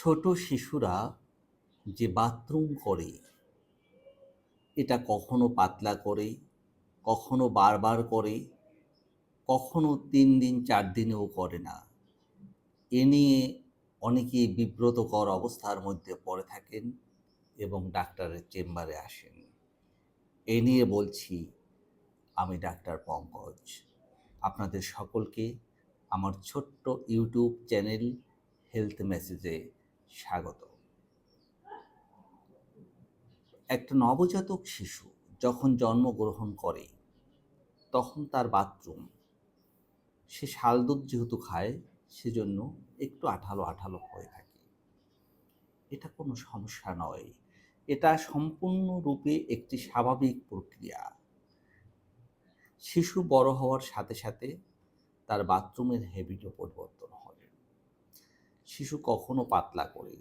ছোট শিশুরা যে বাথরুম করে, এটা কখনো পাতলা করে, কখনো বারবার করে, কখনো তিন দিন, চার দিনেও করে না। এ নিয়ে অনেকেই বিব্রতকর অবস্থার মধ্যে পড়ে থাকেন এবং ডাক্তারের চেম্বারে আসেন। এ নিয়ে বলছি, আমি ডাক্তার পঙ্কজ। আপনাদের সকলকে আমার ছোট্ট ইউটিউব চ্যানেল হেলথ মেসেজে স্বাগত। একটা নবজাতক শিশু যখন জন্মগ্রহণ করে, তখন তার বাথরুম, সে শাল দুধ যেহেতু খায়, সেজন্য একটু আঠালো আঠালো হয়ে থাকে। এটা কোনো সমস্যা নয়। এটা সম্পূর্ণরূপে একটি স্বাভাবিক প্রক্রিয়া। শিশু বড় হওয়ার সাথে সাথে তার বাথরুমের হ্যাবিটও পরিবর্তন হবে শিশু কখনো পাতলা করে।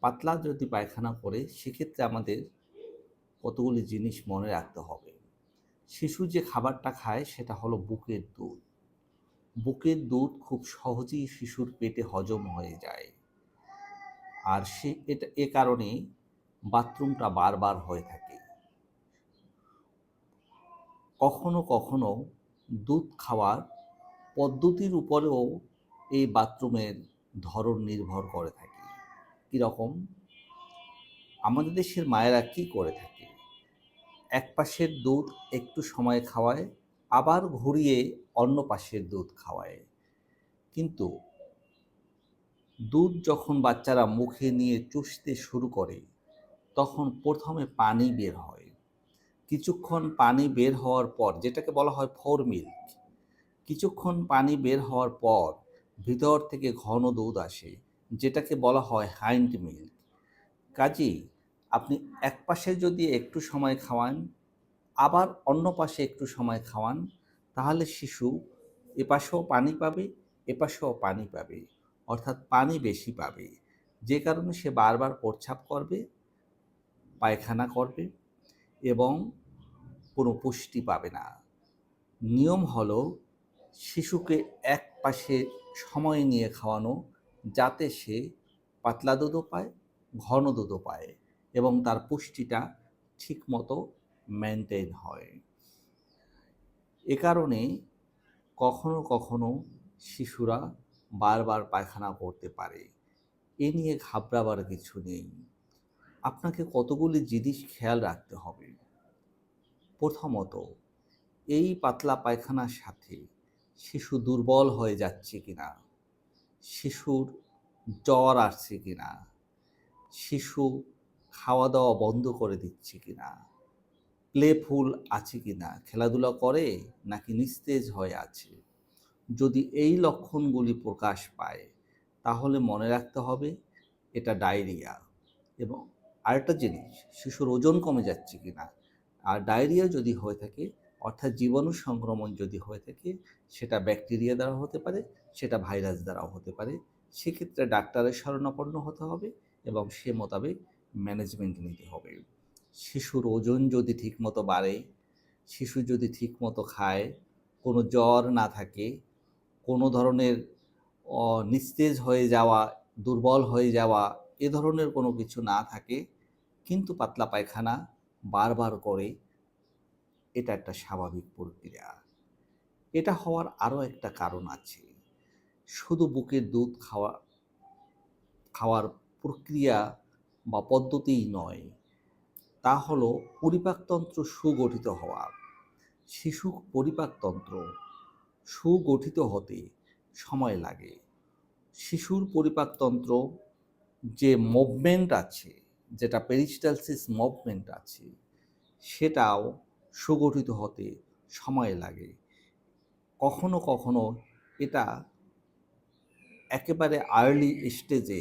পাতলা যদি পায়খানা করে, সেক্ষেত্রে আমাদের কতগুলি জিনিস মনে রাখতে হবে। শিশু যে খাবারটা খায়, সেটা হলো বুকের দুধ। বুকের দুধ খুব সহজেই শিশুর পেটে হজম হয়ে যায়। আর সে এটা, এ কারণে বাথরুমটা বারবার হয়ে থাকে। কখনো কখনো দুধ খাওয়ার পদ্ধতির উপরেও এই বাথরুমের ধরন নির্ভর করে থাকে। কীরকম আমাদের দেশের মায়েরা কি করে থাকে? এক পাশের দুধ একটু সময় খাওয়ায়, আবার ঘুরিয়ে অন্য পাশের দুধ খাওয়ায়। কিন্তু দুধ যখন বাচ্চারা মুখে নিয়ে চুষতে শুরু করে, তখন প্রথমে পানি বের হয়। কিছুক্ষণ পানি বের হওয়ার পর, যেটাকে বলা হয় ফোর মিল্ক, কিছুক্ষণ পানি বের হওয়ার পর ভিতর থেকে ঘন দুধ আসে, যেটাকে বলা হয় হাইন্ড মিল্ক কাজেই আপনি এক পাশে যদি একটু সময় খাওয়ান, আবার অন্য পাশে একটু সময় খাওয়ান, তাহলে শিশু এপাশেও পানি পাবে এপাশেও পানি পাবে, অর্থাৎ পানি বেশি পাবে। যে কারণে সে বারবার প্রচ্ছাপ করবে, পায়খানা করবে এবং কোনো পুষ্টি পাবে না। নিয়ম হলো, শিশুকে এক পাশে সময় নিয়ে খাওয়ানো যাতে সে পাতলা দুধও পায়, ঘন দুধও পায় এবং তার পুষ্টিটা ঠিকমতো মেনটেন হয়। এ কারণে কখনো কখনো শিশুরা বারবার পায়খানা করতে পারে। এ নিয়ে ঘাবড়াবার কিছু নেই। আপনাকে কতগুলি জিনিস খেয়াল রাখতে হবে। প্রথমত, এই পাতলা পায়খানার সাথে শিশু দুর্বল হয়ে যাচ্ছে কিনা? শিশুর জ্বর আসছে কিনা? শিশু খাওয়া দাওয়া বন্ধ করে দিচ্ছে কিনা? প্লেফুল আছে কিনা? খেলাধুলা করে নাকি নিস্তেজ হয়ে আছে? যদি এই লক্ষণগুলি প্রকাশ পায়, তাহলে মনে রাখতে হবে এটা ডায়রিয়া। এবং আরেকটা জিনিস, শিশুর ওজন কমে যাচ্ছে কিনা? আর ডায়রিয়া যদি হয়ে থাকে অর্থাৎ জীবাণু সংক্রমণ যদি হয়ে থাকে, সেটা ব্যাকটেরিয়া দ্বারা হতে পারে, সেটা ভাইরাস দ্বারাও হতে পারে। সেক্ষেত্রে ডাক্তারের শরণাপন্ন হতে হবে এবং সে মোতাবেক ম্যানেজমেন্ট নিতে হবে। শিশুর ওজন যদি ঠিকমতো বাড়ে, শিশু যদি ঠিকমতো খায়, কোনো জ্বর না থাকে, কোনো ধরনের নিস্তেজ হয়ে যাওয়া, দুর্বল হয়ে যাওয়া, এ ধরনের কোনো কিছু না থাকে, কিন্তু পাতলা পায়খানা বারবার করে এটা একটা স্বাভাবিক প্রক্রিয়া। এটা হওয়ার আরও একটা কারণ আছে। শুধু বুকের দুধ খাওয়া, খাওয়ার প্রক্রিয়া বা পদ্ধতিই নয়, তা হলো পরিপাকতন্ত্র সুগঠিত হওয়া। শিশু পরিপাকতন্ত্র সুগঠিত হতে সময় লাগে। শিশুর পরিপাকতন্ত্র যে মুভমেন্ট আছে, যেটা পেরিস্টালসিস মুভমেন্ট আছে, সেটাও সুগঠিত হতে সময় লাগে। কখনো কখনো এটা একেবারে আর্লি স্টেজে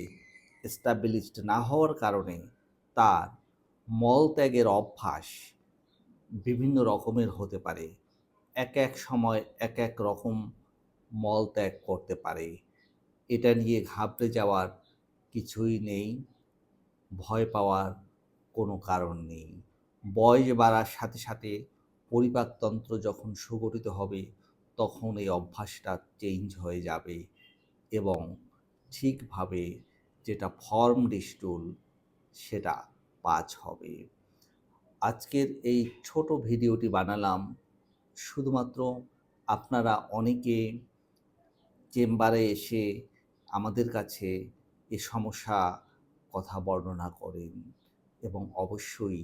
এস্টাবলিশড না হওয়ার কারণে তার মলত্যাগের অভ্যাস বিভিন্ন রকমের হতে পারে। এক এক সময় এক এক রকম মল ত্যাগ করতে পারে। এটা নিয়ে ঘাবড়ে যাওয়ার কিছুই নেই, ভয় পাওয়ার কোনো কারণ নেই। বয়স বাড়ার সাথে সাথে পরিপাকতন্ত্র যখন সুগঠিত হবে, তখন এই অভ্যাসটা চেঞ্জ হয়ে যাবে এবং ঠিকভাবে যেটা ফর্ম ডিস্টুল সেটা পাঁচ হবে। আজকের এই ছোট ভিডিওটি বানালাম শুধুমাত্র আপনারা অনেকে চেম্বারে এসে আমাদের কাছে এ সমস্যা কথা বর্ণনা করেন এবং অবশ্যই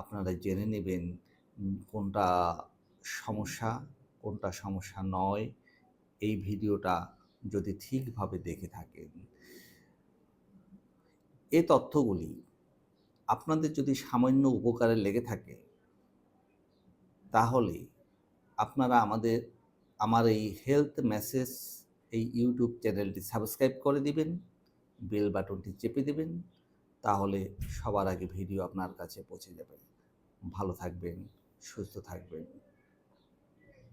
আপনারা জেনে নেবেন কোনটা সমস্যা কোনটা সমস্যা নয়। এই ভিডিওটা যদি ঠিকভাবে দেখে থাকেন। এ তথ্যগুলি আপনাদের যদি সামান্য উপকারে লেগে থাকে, তাহলে আপনারা আমাদের, আমার এই হেলথ মেসেজ, এই ইউটিউব চ্যানেলটি সাবস্ক্রাইব করে দিবেন, বেল বাটনটি চেপে দেবেন তাহলে সবার আগে ভিডিও আপনার কাছে পৌঁছে যাবে। ভালো থাকবেন সুস্থ থাকবেন।